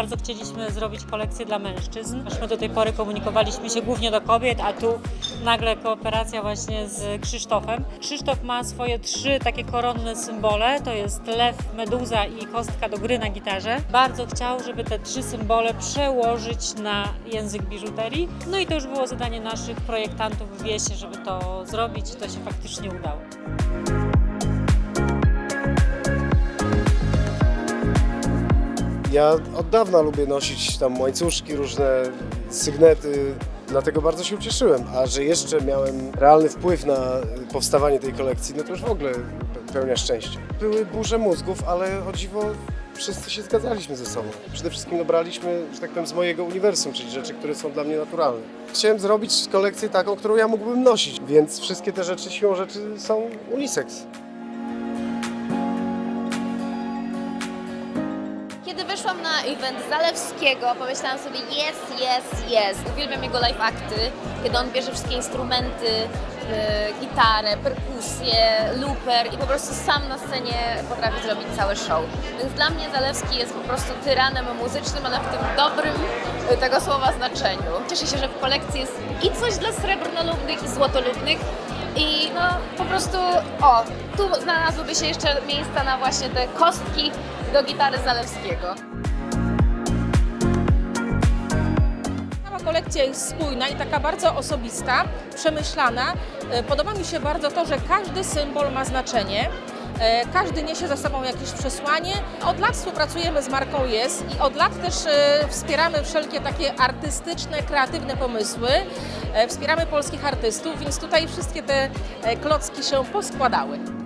Bardzo chcieliśmy zrobić kolekcję dla mężczyzn. My do tej pory komunikowaliśmy się głównie do kobiet, a tu nagle kooperacja właśnie z Krzysztofem. Krzysztof ma swoje trzy takie koronne symbole, to jest lew, meduza i kostka do gry na gitarze. Bardzo chciał, żeby te trzy symbole przełożyć na język biżuterii. No i to już było zadanie naszych projektantów w Wiesie, żeby to zrobić i to się faktycznie udało. Ja od dawna lubię nosić tam łańcuszki, różne sygnety, dlatego bardzo się ucieszyłem. A że jeszcze miałem realny wpływ na powstawanie tej kolekcji, no to już w ogóle pe- pełnia szczęścia. Były burze mózgów, ale o dziwo wszyscy się zgadzaliśmy ze sobą. Przede wszystkim dobraliśmy, że tak powiem, z mojego uniwersum, czyli rzeczy, które są dla mnie naturalne. Chciałem zrobić kolekcję taką, którą ja mógłbym nosić, więc wszystkie te rzeczy siłą rzeczy są unisex. Kiedy weszłam na event Zalewskiego, pomyślałam sobie jest, jest, jest. Uwielbiam jego live akty, kiedy on bierze wszystkie instrumenty, yy, gitarę, perkusję, looper i po prostu sam na scenie potrafi zrobić cały show. Więc dla mnie Zalewski jest po prostu tyranem muzycznym, ale w tym dobrym yy, tego słowa znaczeniu. Cieszę się, że w kolekcji jest i coś dla srebrnolubnych i złotolubnych, i no po prostu, o, tu znalazłyby się jeszcze miejsca na właśnie te kostki do gitary Zalewskiego. Kolekcja jest spójna i taka bardzo osobista, przemyślana. E, Podoba mi się bardzo to, że każdy symbol ma znaczenie. E, Każdy niesie za sobą jakieś przesłanie. Od lat współpracujemy z marką Jest i od lat też e, wspieramy wszelkie takie artystyczne, kreatywne pomysły. Wspieramy polskich artystów, więc tutaj wszystkie te klocki się poskładały.